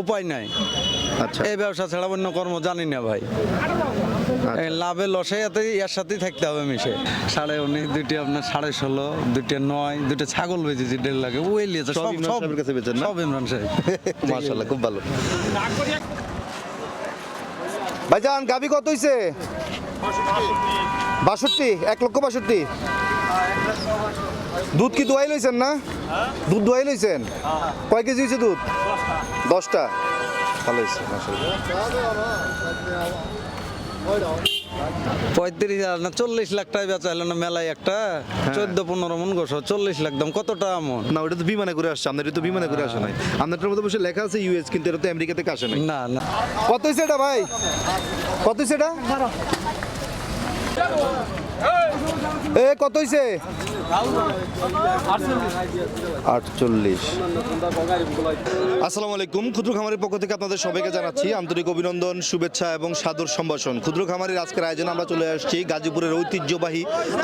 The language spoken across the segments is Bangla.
উপায় নাই। আচ্ছা। এই ব্যবসা ছাড়া অন্য কর্ম জানি না ভাই। আচ্ছা। লাভে লসে এতে এর সাথেই থাকতে হবে মিশে। সাড়ে উনিশ দুইটি আপনার সাড়ে ষোলো দুইটা নয় দুইটা ছাগল বেঁচেছি দেড় লাখে ওই লিয়েছে সব সব কাছে বেচেন না? সব ইমরান সাহেব। মাশাআল্লাহ খুব ভালো। ভাইজান গাবি কত হইছে? বাষট্টি? এক লক্ষ বাষট্টি। দুধ কি দোয়াই লইছেন না? দুধ দোয়াই লইছেন? কয় কেজি হয়েছে দুধ? দশটা। ভালো হয়েছে পঁয়ত্রিশ হাজার না চল্লিশ লাখ টাকা বেচা হলো না মেলায় একটা? হ্যাঁ। চোদ্দ পনেরো মন গোস চল্লিশ লাখ দাম কতটা টাকা মন না ওটা তো বিমানে করে আসছে আপনার তো বিমানে করে আসে নাই। আপনারটার মধ্যে বসে লেখা আছে ইউএস কিন্তু এটা তো আমেরিকা থেকে আসে নাই। না না। কত হয়েছে এটা ভাই? কত হয়েছে এটা? এ কত হয়েছে আটচল্লিশ। আসসালামু আলাইকুম, ক্ষুদ্র খামারের পক্ষ থেকে আপনাদের সবাইকে জানাচ্ছি আন্তরিক অভিনন্দন, শুভেচ্ছা এবং সাদর সম্ভাষণ। ক্ষুদ্র খামারের আজকের আয়োজনে আমরা চলে আসছি গাজীপুরের ঐতিহ্যবাহী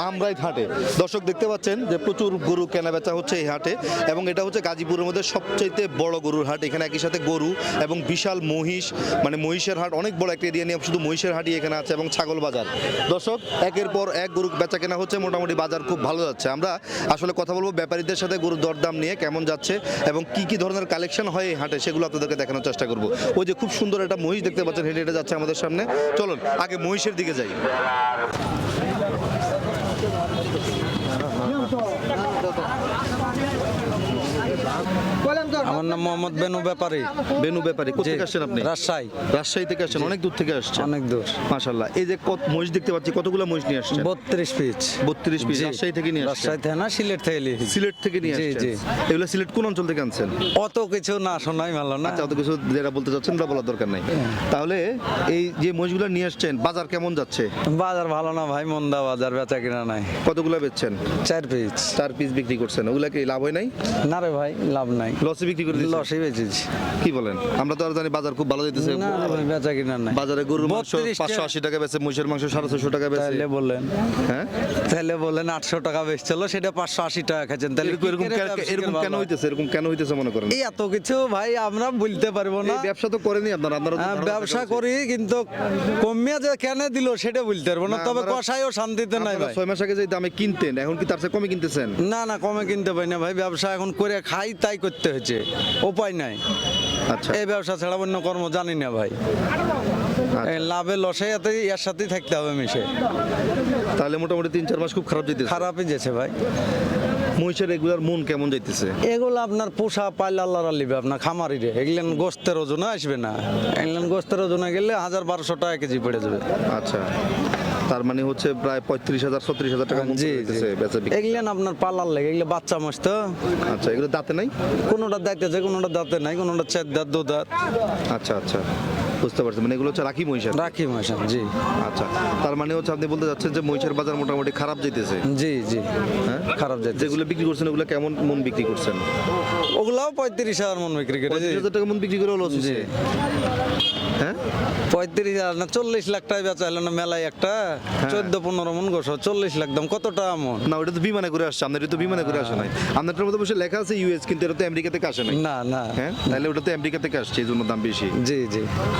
আমরাইত হাটে। দর্শক, দেখতে পাচ্ছেন যে প্রচুর গরু কেনা বেচা হচ্ছে এই হাটে এবং এটা হচ্ছে গাজীপুরের মধ্যে সবচাইতে বড় গরুর হাট। এখানে একই সাথে গরু এবং বিশাল মহিষ মানে মহিষের হাট, অনেক বড় একটা এরিয়া নিয়ে শুধু মহিষের হাটই এখানে আছে এবং ছাগল বাজার। দর্শক, একের পর এক গরু বেচা কেনা হচ্ছে, মোটামুটি বাজার খুব ভালো যাচ্ছে। আমরা আসলে কথা বলব ব্যাপারীদের সাথে গরুর দরদাম নিয়ে কেমন যাচ্ছে এবং কি কি ধরনের কালেকশন হয় এই হাটে, সেগুলো আপনাদেরকে দেখানোর চেষ্টা করব। ওই যে খুব সুন্দর একটা মহিষ দেখতে পাচ্ছেন, হেঁটে হেঁটে যাচ্ছে আমাদের সামনে। চলুন, আগে মহিষের দিকে যাই। আমার নাম মোহাম্মদ বেনু ব্যাপারী। বেনু ব্যাপারী কোথেকে আসছেন আপনি? রাজশাহী। রাজশাহী থেকে আসছেন অনেক দূর থেকে আসছেন। অনেক দূর। মাশাল্লাহ এই যে কত মহিষ দেখতে পাচ্ছি কতগুলো মহিষ নিয়ে আসছেন? বত্রিশ পিচ। বত্রিশ পিস রাজশাহী থেকে নিয়ে আসছেন? রাজশাহী থেকে না সিলেট থেকে নিয়ে। সিলেট থেকে নিয়ে আসছেন। জি। এগুলো সিলেট কোন অঞ্চল থেকে আনছেন? অত কিছু না শোনাই ভালো না। আচ্ছা অত কিছু যেটা বলতে চাচ্ছেন ওটা বলার দরকার নাই। তাহলে এই যে মহিষগুলো নিয়ে আসছেন বাজার কেমন যাচ্ছে? বাজার ভালো না ভাই মন্দা বাজার বেচা কিনা নাই। কতগুলো বেচছেন? চার পিচ। চার পিস বিক্রি করছেন ওগুলা কি লাভ হয় নাই? না রে ভাই লাভ নাই। লসে বিক্রি লসই বেচেছি। কি বলেন? আমরা তো আর জানি বাজার খুব ভালো দিতেছে। না বেচা কিনা নাই। বাজারে গরুর মাংস 32 পাঁচশো আশি টাকা বেচে মহিষের মাংস সাড়ে ছশো টাকা বেচে। তাহলে বললেন হ্যাঁ? তাহলে বললেন আটশো টাকা বেচছিল সেটা পাঁচশো আশি টাকা খাচ্ছেন তাহলে এরকম এরকম কেন-? হইতেছে? এরকম কেন হইতেছে মনে করেন? এই এত কিছু ভাই আমরা বলতে পারব না। ব্যবসা তো করেনি আপনারা। আপনারা হ্যাঁ, ব্যবসা করি কিন্তু কমিয়া যে কেন দিল সেটা বলতে পারব না। তবে কষাইও শান্তিতে নাই ভাই। ছয় মাস আগে যে দামে কিনতেন এখন কি তার চেয়ে কমে কিনতেছেন? না না কমে কিনতে পারি না ভাই। ব্যবসা এখন করে খাই তাই করতে হচ্ছে উপায় নাই। আচ্ছা। এই ব্যবসা ছাড়া অন্য কর্ম জানি না ভাই। আচ্ছা। লাভে লসে এতে এর সাথেই থাকতে হবে মিশে। তাহলে মোটামুটি তিন চার মাস খুব খারাপ যেতে খারাপই যেছে ভাই। মহিষের রেগুলার মন কেমন যাইতেছে? এগুলো আপনার পোষা পাইলে আল্লাহর লিবে আপনার খামারি রে। এগুলেন গোস্তের ওজনে আসবে না। এগুলেন গোস্তের ওজনে গেলে হাজার বারোশো টাকা কেজি পড়ে যাবে। আচ্ছা। তার মানে হচ্ছে প্রায় পঁয়ত্রিশ হাজার ছত্রিশ হাজার টাকা জি। এগুলেন আপনার পার্লার লাগে এগুলো বাচ্চা মাস তো। আচ্ছা এগুলো দাঁতে নাই? কোনোটা দাইতেছে কোনোটা দাঁতে নাই কোনোটা চার দাঁত দু দাঁত। আচ্ছা আচ্ছা। বুঝতে পারছি। মানে এগুলো হচ্ছে রাখি মহিষের রাখি মাস জি। আচ্ছা তার মানে হচ্ছে আপনি বলতে যাচ্ছেন যে মহিষের বাজার মোটামুটি খারাপ যাইতেছে? জি জি হ্যাঁ? খারাপ যাচ্ছে যেগুলো বিক্রি করছেন ওগুলো কেমন মন বিক্রি করছেন? ওগুলাও পঁয়ত্রিশ হাজার মন বিক্রি করে পঁয়ত্রিশ হাজার টাকা মন বিক্রি করে লস জি। হ্যাঁ? পঁয়ত্রিশ হাজার না চল্লিশ লাখ টাকা বেচা হলো না মেলায় একটা চোদ্দ পনেরো মন গোস চল্লিশ লাখ দাম কত টাকা মন? না ওটা তো বিমানে করে আসছে আপনার তো বিমানে করে আসে নাই। আপনারটার মধ্যে বসে লেখা আছে ইউএস কিন্তু এটা তো আমেরিকা থেকে আসে না না। হ্যাঁ? তাহলে ওটা তো আমেরিকা থেকে আসছে এই জন্য দাম বেশি। জি জি।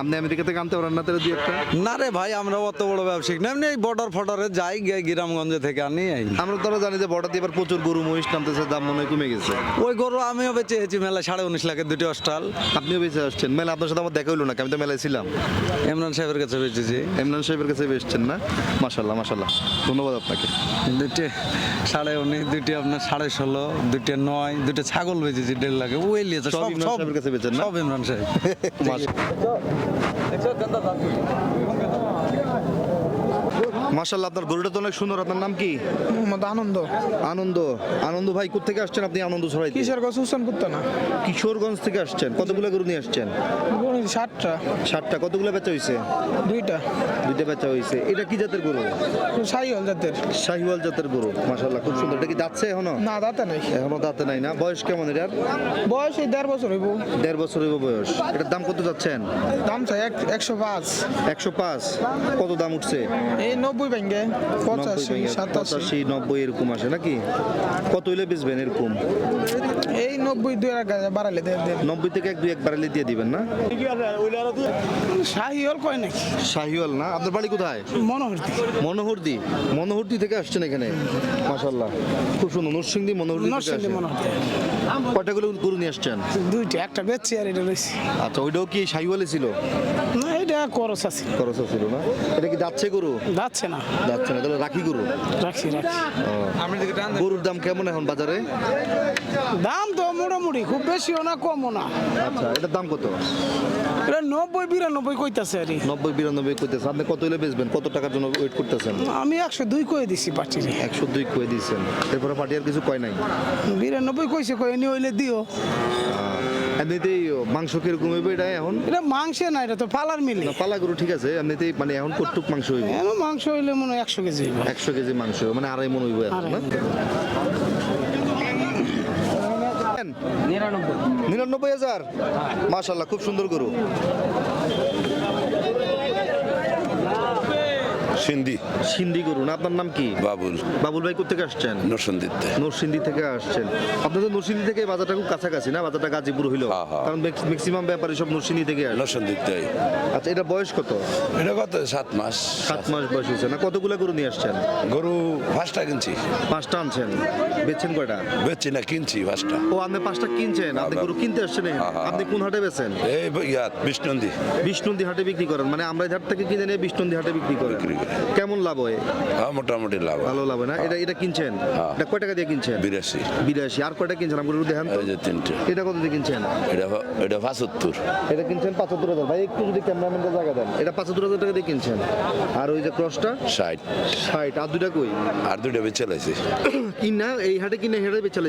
আপনি আমেরিকা থেকে আনতে পারেন না তাহলে দুই একটা? না রে ভাই আমরা অত বড় ব্যবসায়িক না এমনি এই বর্ডার ফর্ডারে যাই গ্রামগঞ্জে থেকে আনি এই। আমরা তো জানি যে বর্ডার দিয়ে এবার প্রচুর গরু মহিষ নামতেছে দাম মনে হয় কমে গেছে। ওই গরু আমিও বেঁচে এসেছি মেলা সাড়ে উনিশ লাখের দুটি অস্টাল আপনিও বেঁচে আসছেন। মেলা আপনার সাথে আমার দেখা হইল না আমি তো মেলায় ছিলাম। ইমরান সাহেবের কাছে বেঁচেছি। ইমরান সাহেবের কাছে এসছেন না? মাশাল্লাহ মাশাল্লাহ ধন্যবাদ আপনাকে। দুটি সাড়ে উনিশ দুটি আপনার সাড়ে ষোলো দুটি নয় দুটি ছাগল বেঁচেছি দেড় লাখে। ওই লিয়েছে সব সব ইমরান সব সাহেবের কাছে বেচেন না? সব ইমরান সাহেব মাশাল্লাহ আপনার গরুটা তো অনেক সুন্দর। আপনার নাম কি? মোহাম্মদ আনন্দ। আনন্দ। আনন্দ ভাই কোথেকে আসছেন আপনি আনন্দ ছড়াই গাছ উচ্চান করতো না কিশোরগঞ্জ থেকে আসছেন। কতগুলো গরু নিয়ে আসছেন? ষাটটা ষাটটা কতগুলো বেচা হয়েছে দুইটা। দুইটা বেচা হয়েছে এটা কি জাতের গরু? হল জাতের। শাহিওয়াল জাতের গরু। মাশাল্লাহ খুব সুন্দর। এটা কি যাচ্ছে এখনও? না দাঁতে নাই। এখনও দাঁতে নাই না? বয়স কেমন এটার? বয়স এই দেড় বছর হইব। দেড় বছর হইব বয়স। এটার দাম কত যাচ্ছেন? দাম চাই এক একশো পাঁচ। একশো পাঁচ। কত দাম উঠছে? এই নব্বই নব্বই ব্যাঙ্গে? পঁচাশি সাতাশি। নব্বই এরকম আসে নাকি? কত হইলে বেচবেন এরকম? এই নব্বই দুই এক বাড়ালে নব্বই থেকে এক দুই এক বাড়ালে দিয়ে দিবেন না? শাহি হল কয় নাকি? শাহিওয়াল না? আপনার বাড়ি কোথায়? মনোহরদি। মনোহরদি? মনোহরদি থেকে আসছেন এখানে? মাশাল্লাহ খুব সুন্দর। নরসিংদী মনোহরদি নরসিংদী আসছেন। মনে হচ্ছে কয়টা করে গরু নিয়ে আসছেন? দুইটা একটা বেচছি আর এটা রয়েছে আচ্ছা ওইটাও কি শাহিওয়ালে ছিল? খরচ আছে। খরচ ছিল না? এটা কি যাচ্ছে গরু? যাচ্ছে না। যাচ্ছে না তাহলে রাখি গরু? রাখছি রাখছি। গরুর দাম কেমন এখন বাজারে? দাম তো মোটামুটি খুব বেশিও না কমও না। আচ্ছা এটার দাম কত? এটা নব্বই বিরানব্বই কইতাছে আর নব্বই বিরানব্বই করতেছে আপনি কত হলে বেচবেন? কত টাকার জন্য ওয়েট করতেছেন? আমি একশো দুই কয়ে দিছি পার্টিরে। একশো দুই কয়ে দিয়েছেন এরপরে পার্টি আর কিছু কয় নাই? বিরানব্বই কইছে কয়ে নি হইলে দিও। এমনিতেই মাংস কীরকম হইবে এটা এখন? এটা মাংসে না এটা তো পালার মিলে। না পালা গরু ঠিক আছে এমনিতেই মানে এখন কটুক মাংস হইবে? এখন মাংস হইলে মনে হয় একশো কেজি একশো কেজি মাংস মানে আড়াই মন হইবে এখন না? নিরানব্বই। হাজার? মাশাল্লাহ খুব সুন্দর গরু। সিন্ধি। সিন্ধি গরু না আপনার নাম কি? বাবুল। বাবুল ভাই কোথেকে আসছেন? নরসন্দিতে নরসিংদী থেকে আসছেন। আপনাদের নরসিংদী থেকে বাজারটা খুব কাছাকাছি না? বাজারটা গাজীপুর হইল। হ্যাঁ, হ্যাঁ। কারণ ম্যাক্সিমাম ব্যাপারী সব নরসিংদী থেকে আসে। নরসন্দিতে আচ্ছা এটা বয়স কত? এটা কত? সাত মাস। সাত মাস বয়স হয়েছে। না কতগুলো গরু নিয়ে আসছেন? গরু পাঁচটা কিনছি। পাঁচটা আনছেন। বেচছেন কয়টা? বেচছি না কিনছি পাঁচটা। ও আপনি পাঁচটা কিনছেন? আপনি গরু কিনতে আসছেন। হ্যাঁ, হ্যাঁ, আপনি কোন হাটে বেচেন? এই বিষ্ণন্দী। বিষ্ণুন্দি হাটে বিক্রি করেন। মানে আমরা হাট থেকে কিনে নিয়ে বিষ্ণুন্দি হাটে বিক্রি করেন। করি। কেমন লাভ হয়? হ্যাঁ মোটামুটি লাভ ভালো লাভ হয় না? এটা এটা কিনছেন? হ্যাঁ। এটা কয় টাকা দিয়ে কিনছেন? বিরাশি। বিরাশি। আর কয়টা কিনছেন? আপনার একটু দেখান এই যে তিনটে। এটা কত দিয়ে কিনছেন? এটা এটা পঁচাত্তর। এটা কিনছেন পাঁচাত্তর হাজার। ভাই একটু যদি ক্যামেরাম্যানটা জায়গা দেন। এটা পাঁচাত্তর হাজার টাকা দিয়ে কিনছেন। আর ওই যে ক্রসটা? ষাট। ষাট। আর দুটা কই? আর দুইটা বেচে লাইছি। কিনা এই হাটে কিনে হাটে বেচা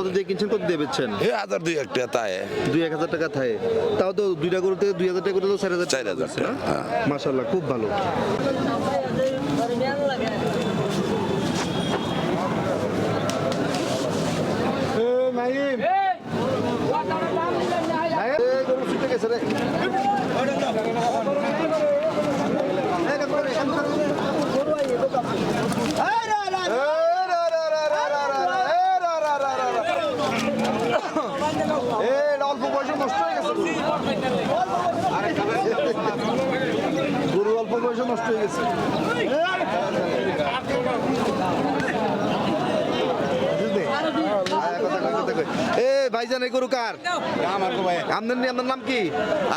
কত দিয়ে কিনছেন? কত দিয়ে বেচছেন? এই হাজার দুই একটা তাই। দুই এক হাজার টাকা থাকে তাও তো দুইটা গরুতে দুই হাজার টাকা করে তো চার হাজার চার হাজার টাকা, হ্যাঁ। মাসাল্লাহ খুব ভালো। রা। এই, এটা অল্প বয়সে নষ্ট হয়ে গেছে গরু। গরু অল্প বয়সে নষ্ট হয়ে গেছে বুঝলি? আয়, কথা কই, কথা কই। এ ভাইজান এই গরু কার? আপনার নি- আপনার নাম কি?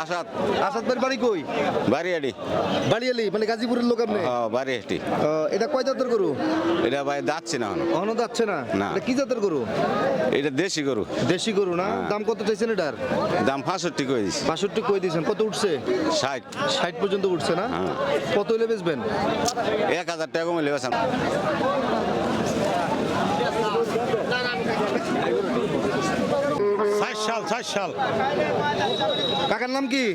আসাদ। আসাদ ভাইয়ের বাড়ি কই? বাড়িয়াডি বাড়িয়ালি মানে গাজীপুরের লোক আপনি? হ্যাঁ বাড়িয়াটি এটা কয় জাতের গরু? এটা ভাই যাচ্ছে না। অহনো যাচ্ছে না? না। কি জাতের গরু? এটা দেশি গরু। দেশি গরু না? দাম কত চাইছেন এটার? দাম পাঁচষট্টি করে দিছি? বাষট্টি কই দিয়েছেন কত উঠছে? ষাট। ষাট পর্যন্ত উঠছে না? হ্যাঁ। কত হলে বেচবেন? এক হাজার টাকা কমে লেগেছে ষাট সাল ষাট সাল। কাকার নাম কি?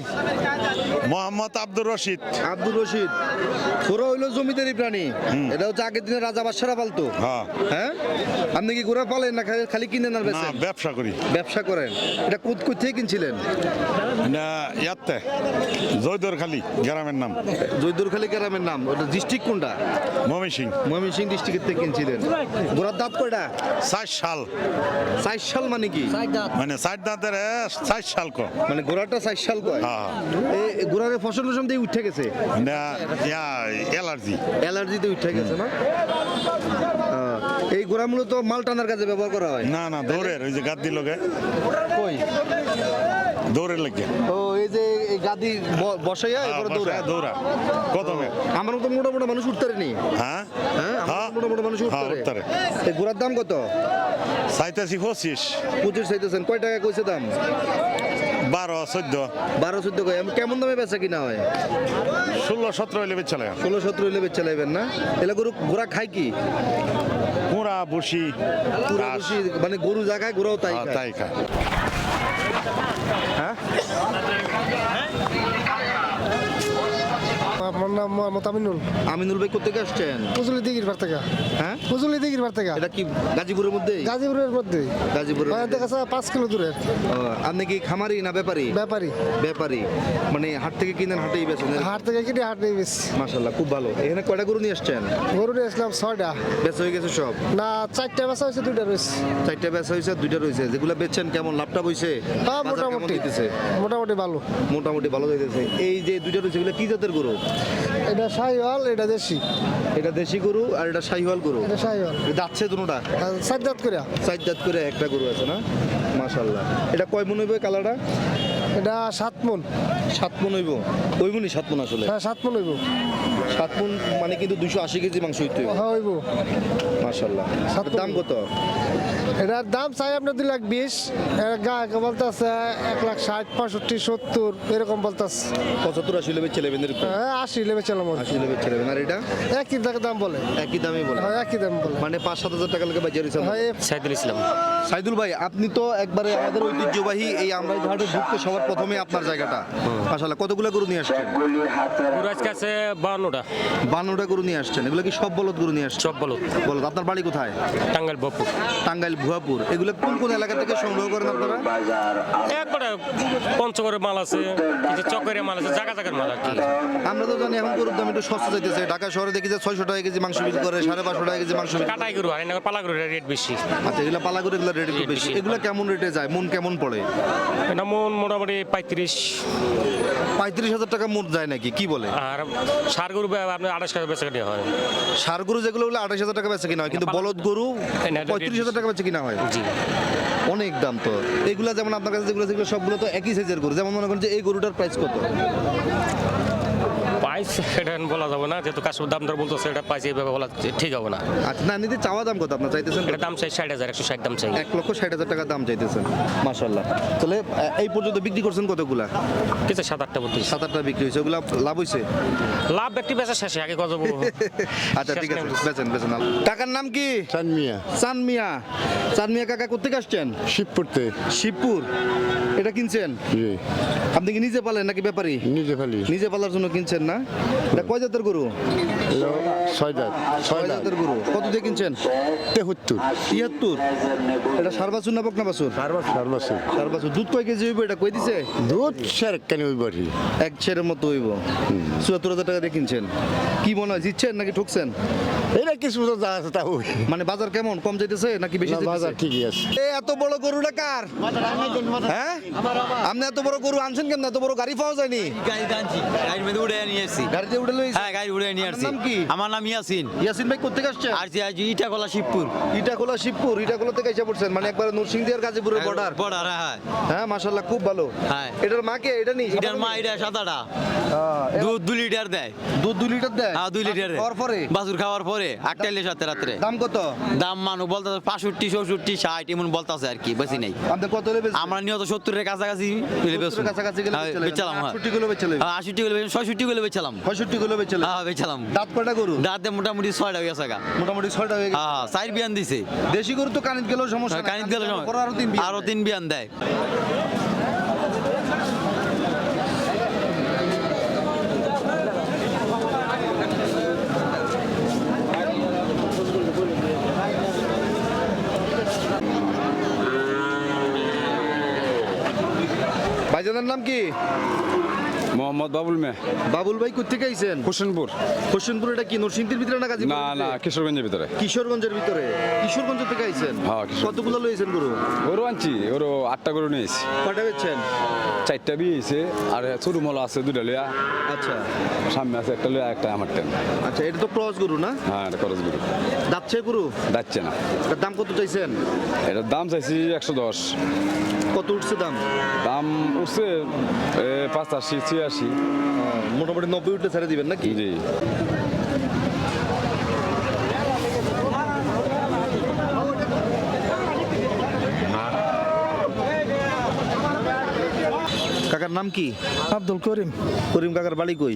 মোহাম্মদ আব্দুর রশিদ। আব্দুর রশিদ। ঘোড়া হইল জমিদারি প্রাণী। এটা হচ্ছে আগের দিনে রাজা বাদশারা পালতো। হ্যাঁ। হ্যাঁ? আপনি কি ঘোড়া পালেন না খালি- কিনেন আর না বেচেন? ব্যবসা করি। ব্যবসা করেন। এটা কোথ কোথ থেকে কিনছিলেন? না ইয়াতে। জয়দর খালি গ্রামের নাম। জৈদুরখালী গ্রামের নাম। ওটা ডিস্ট্রিক্ট কোনটা? মমি সিং ময়মনসিংহ ডিস্ট্রিক্টের থেকে কিনছিলেন। ঘোড়ার দাঁত কয়টা? ষাট সাল। সাল মানে কি? মানে ষাট দাঁতের ষাট সাল মানে ঘোড়াটা চার সাল কয়? হ্যাঁ। এই ঘোড়ার ফসল টসল দিয়ে উঠে গেছে? না অ্যালার্জি। অ্যালার্জিতে উঠে গেছে না? এই ঘোড়া মূলত মাল টানার কাজে ব্যবহার করা হয়? না না দৌড়ের ওই যে গাদ্দি লোকে কই? দৌড়ের লেগে। ও এই যে এই গাদি বসাইয়া এরপরে দৌড়া দৌড়া কদমে আমার মতো মোটা মোটা মানুষ উঠতে পারেনি হ্যাঁ? হ্যাঁ হ্যাঁ? মোটা মোটা মানুষ উঠতে হ্যাঁ, উঠতে। এই ঘোড়ার দাম কত? চাইতেছি পঁচিশ। পঁচিশ চাইতেছেন কয় টাকা কইছে দাম? বারো চোদ্দ। বারো চোদ্দ কেমন দামে বেচা কিনা হয়? ষোলো সতেরো হইলে চলে ষোলো সতেরো হইলে বেচা লাইবেন না? এলা গরু ঘোড়া খায় কি? কুড়া বসি ঘাস, বেশি মানে গরু জায়গায় ঘোড়াও তাই হ্যাঁ, তাই খায়। আমার নাম মোহাম্মদ আমিনুল আমিনুল ভাই কোথেকে আসছেন? ফজলি দিঘির পার থেকে। হ্যাঁ? ফজলি দিঘির পার থেকে। এটা কি গাজীপুরের মধ্যে গাজীপুরের মধ্যে। গাজীপুরের মধ্যে। দেখা যায় পাঁচ কিলো দূরে আপনি কি খামারি না ব্যাপারী? ব্যাপারী। ব্যাপারী। মানে হাট থেকে কিনেন হাটেই বেছেন হাট থেকে কিনে হাট নিয়ে বেশি খুব ভালো। এখানে কয়টা গরু নিয়ে আসছেন? গরু নিয়ে আসলাম ছয়টা। বেচা হয়ে গেছে সব? না চারটা বেচা হয়েছে দুইটা রয়েছে। চারটা বেচা হয়েছে দুইটা রয়েছে। যেগুলো বেচছেন কেমন লাভটা বইছে? হ্যাঁ মোটামুটি। মোটামুটি ভালো। মোটামুটি ভালো যাইতেছে। এই যে দুইটা রয়েছে এগুলো কি জাতের গরু? এটা শাহিওয়াল এটা দেশি। এটা দেশি গরু আর এটা শাহিওয়াল গরু? এটা শাহিওয়াল। যাচ্ছে দুটোটা আর চার দাঁত করে। চার জাত করে একটা গরু আছে না? মাশাল্লাহ এটা কয় মন হইবে কালারটা? এটা সাত মন। সাত মন হইব। ওই মনই সাত মন আসলে? হ্যাঁ সাত মন হইব। সাত মন মানে কিন্তু দুশো আশি কেজি মাংস হইতে হইব। হ্যাঁ হইব। মাশাল্লাহ দাম কত? এটার দাম চাই আপনার দুই লাখ বিশ। এর গায়ে বলতে আছে এক লাখ ষাট পঁয়ষট্টি সত্তর এরকম বলতে আছে পঁচাত্তর আশি লেবে ছেলে বেঁধে হ্যাঁ আশি লেবে চলাম আশি লেবে ছেলে আর এটা? একই টাকা দাম বলে। একই দামই বলে। হ্যাঁ একই দাম বলে। মানে পাঁচ সাত হাজার টাকা লেগে বাজার হিসাবে হয় সাইদুল ইসলাম। সাইদুল ভাই আপনি তো একবারে আমাদের ঐতিহ্যবাহী এই আমরাই ঘাটে ঢুকতে সবার প্রথমে আপনার জায়গাটা। মাশাল্লাহ কতগুলো গরু নিয়ে আসছেন? পুরো আজকে আছে বাউন্নটা বান্নটা গরু নিয়ে আসছেন। এগুলো কি সব বলদ গরু নিয়ে আসছেন? সব বলো বলদ আপনার বাড়ি কোথায়? টাঙ্গাইল বপুর টাঙ্গাইল ভুয়াপুর। এগুলো কোন কোন এলাকা থেকে সংগ্রহ করেন আপনারা? একবারে পঞ্চগড়ের মাল আছে কিছু চকের মাল আছে জায়গা জায়গার মাল কি। আমরা তো জানি এখন গরুর দাম একটু সস্তা যাইতেছে ঢাকা শহরে দেখি যে ছয়শো টাকা কেজি মাংস বিক্রি করে সাড়ে পাঁচশো টাকা কেজি মাংস। কাটাই গরু রেট বেশি। আচ্ছা এগুলো এগুলো রেট একটু বেশি। এগুলো কেমন রেটে যায়? মন কেমন পড়ে? এটা মন মোটামুটি পঁয়ত্রিশ। পঁয়ত্রিশ হাজার টাকা মোট যায় নাকি? কি বলে? আর সার গরু আপনার আঠাশ টাকা বেচা হয়। সার গরু যেগুলো হলো আঠাশ হাজার টাকা বেচে কিনা হয় কিন্তু বলদ গরু পঁয়ত্রিশ হাজার টাকা বেচে কিনা হয় জি। অনেক দাম তো। এগুলো যেমন আপনার কাছে যেগুলো সেগুলো সবগুলো তো একই সাইজের গরু। যেমন মনে করেন যে এই গরুটার প্রাইস কত? প্রাইস এটা বলা যাবে না যেহেতু কাস্টমার দাম দর বলতো সেটা প্রাইস এইভাবে বলা ঠিক হবে না। আচ্ছা না নিতে চাওয়া দাম কত আপনার চাইতেছেন? এটা দাম চাই ষাট হাজার একশো ষাট দাম চাই। এক লক্ষ ষাট হাজার টাকা দাম চাইতেছেন মাশাল্লাহ তাহলে এই পর্যন্ত বিক্রি করছেন কতগুলা? কিছু সাত আটটা বলতে সাত আটটা বিক্রি হয়েছে ওগুলা লাভ হয়েছে লাভ ব্যক্তি বেচা শেষে আগে কত বলব আচ্ছা ঠিক আছে বেচেন বেচেন টাকার নাম কি? চানমিয়া চান মিয়া। চান মিয়া কাকা কোথেকে আসছেন? শিবপুরতে। শিবপুর। এটা কিনছেন? আপনি কি নিজে পালেন নাকি ব্যাপারী? নিজে খালি নিজে পালার জন্য কিনছেন না? এটা কয় জাতের গরু? ছয় জাত ছয় জাতের গরু। কত দিয়ে কিনছেন? তেহত্তর। তিয়াত্তর? এটা সার বাছুর না বকনা বাছুর? সার বাছুর দুধ কয় কেজি হইব এটা কই দিছে? দুধ স্যার কেন হইব এক ছেড়ের মতো হইব। চুয়াত্তর হাজার টাকা দিয়ে কিনছেন। কি মনে হয় জিতছেন নাকি ঠকছেন? এটা কিছু তো যা আছে মানে বাজার কেমন? কম যাইতেছে নাকি বেশি বাজার ঠিকই আছে। এ এত বড় গরুটা কার? হ্যাঁ? আপনি এত বড় গরু আনছেন কেন এত বড় গাড়ি পাওয়া যায়নি? গাড়ির মধ্যে উড়ে নিয়ে গাড়িতে লইছে? হ্যাঁ গাড়ি উড়ে নিয়ে আসছি। নাম কি? আমার নাম ইয়াসিন। ইয়াসিন ভাই কোথেকে আসছেন আর আজ ইটাকলা শিবপুর। ইটাখোলা শিবপুর। থেকে এসে পড়ছেন? মানে একবার নরসিংদী আর গাজীপুরের বর্ডার বর্ডার হ্যাঁ হ্যাঁ। মাশাল্লাহ খুব ভালো। হ্যাঁ। এটার মা কে? এটা নি এটার মা এটা সাদাটা। দুধ দু লিটার দেয়। দুধ দুই লিটার দেয়? হ্যাঁ দুই লিটার খাওয়ার পরে? বাছুর খাওয়ার পরে। আটটা এলে সাথে রাত্রে দাম কত? দাম মানুষ বলতে পাঁষট্টি চৌষট্টি ষাট এমন বলতেছে আর কি বেশি নেই। কত আমরা নিয়ত সত্তরের কাছাকাছি কাছাকাছি গেলে বেচে বেচালাম হ্যাঁ। 68 কিলো গুলো ছয়ষট্টি গুলো বেচালাম। পঁয়ষট্টি কিলো বেচে নেবেন। হ্যাঁ বেচালাম। দাঁত কয়টা গরু? দাঁতে মোটামুটি ছয়টা হয়ে গেছে মোটামুটি ছয়টা হয়ে গেছে। হ্যাঁ চার বিয়ান দিছে। দেশি গরু তো কানিত গেলেও সমস্যা নাই। কানিত গেলে আরও তিন বিয়ান দেয়। ভাইজানের নাম কি? মোহাম্মদ বাবুল মে বাবুল ভাই কোথেকে আইছেন? হোসেনপুর। হোসেনপুর এটা কি নরসিংদীর ভিতরে না গাজীপুর না না কিশোরগঞ্জের ভিতরে। কিশোরগঞ্জের ভিতরে। কিশোরগঞ্জ থেকে আইছেন? হ্যাঁ। কতগুলো লইছেন গরু? গরু আনছি গরু আটটা গরু নিয়েছি কয়টা বেচছেন? চারটা বিয়েছে আর ছোট মল আছে দুটা লিয়া আচ্ছা। সামনে আছে একটা লিয়া একটা আমার টেন। আচ্ছা এটা তো ক্রস গরু না? হ্যাঁ এটা খরচ গরু। যাচ্ছে গরু? যাচ্ছে না। এটার দাম কত চাইছেন? এটার দাম চাইছি একশো দশ। কত উঠছে দাম? দাম উঠছে এ, পাঁচাশি ছিয়াশি। মোটামুটি নব্বই উঠলে ছেড়ে দিবেন নাকি? জি। কাকার নাম কি? আব্দুল করিম। করিম কাকার বাড়ি কই?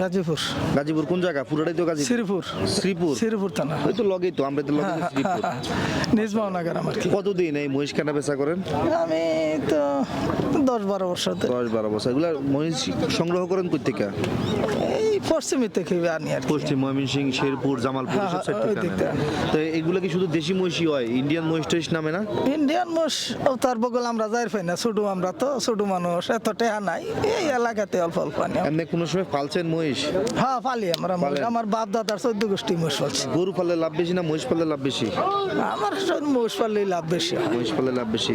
গাজীপুর। গাজীপুর কোন জায়গা? পুরাটাই তো গাজীপুর। শ্রীপুর। শ্রীপুর? শ্রীপুর থানা। ওই তো লগেই তো আমরা তো লগে শ্রীপুর। নিজবাও নাগার আমার কি? কতদিন এই মহিষ কেনা বেচা করেন? আমি তো দশ বারো বছর। দশ বারো বছর। এগুলা মহিষ সংগ্রহ করেন কই থেকে এই পশ্চিমী থেকে আনি আর পশ্চিম ময়মনসিং শেরপুর জামালপুর হ্যাঁ, সব সাইড থেকে। তো এগুলো কি শুধু দেশি মহিষই হয়? ইন্ডিয়ান মহিষ টহিষ নামে না? ইন্ডিয়ান মোষ তার বগল আমরা যাই পাই না ছোট আমরা তো ছোট মানুষ এত টেহা নাই। এই এলাকাতে অল্প অল্প আনি। এমনি কোনো সময় ফালছেন মহিষ? হ্যাঁ পালি আমরা আমার বাপ দাদার চোদ্দ গোষ্ঠী মোষ পালছে। গরু পালে লাভ বেশি না মহিষ পালে লাভ বেশি? আমার মোষ পাললেই লাভ বেশি। হয় মহিষ পালে লাভ বেশি।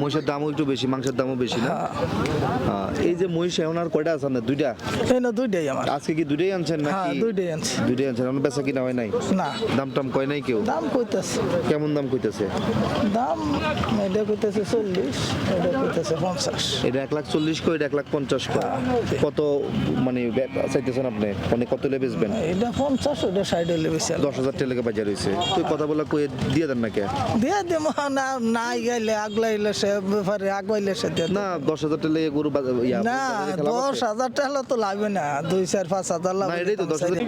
মহিষের দামও একটু বেশি মাংসের দামও বেশি না? হ্যাঁ। এই যে মহিষ এখন আর কয়টা আছে আপনার? দুইটা? এই না দুইটাই আমার। আজকে কি দুটাই আনছেন না হ্যাঁ, দুইটাই আনছি। দুইটাই আনছেন আমার বেচা কিনা হয় নাই? না। দাম টাম কয় নাই কেউ? দাম কইতাছে। কেমন দাম কইতাছে? দাম এটা কইতাছে 40 এটা কইতাছে 50 এটা এক লাখ 40 কই এক লাখ 50 কই হ্যাঁ। কত মানে চাইতেছেন আপনি? মানে কত লে বেচবেন? এটা 50 এটা 60 লে বেচা 10000 টাকা লেগে বাজার হইছে। তুই কথা বলা কই দিয়ে দেন না দিয়ে দে না নাই গেলে আগলাইলে সে ব্যাপারে আগলাইলে সে না দশ হাজার লেগে গরু ইয়া না 10000 টাকা তো লাগবে না। 2 4 5 আল্লাহ এটাই তো দশ হাজার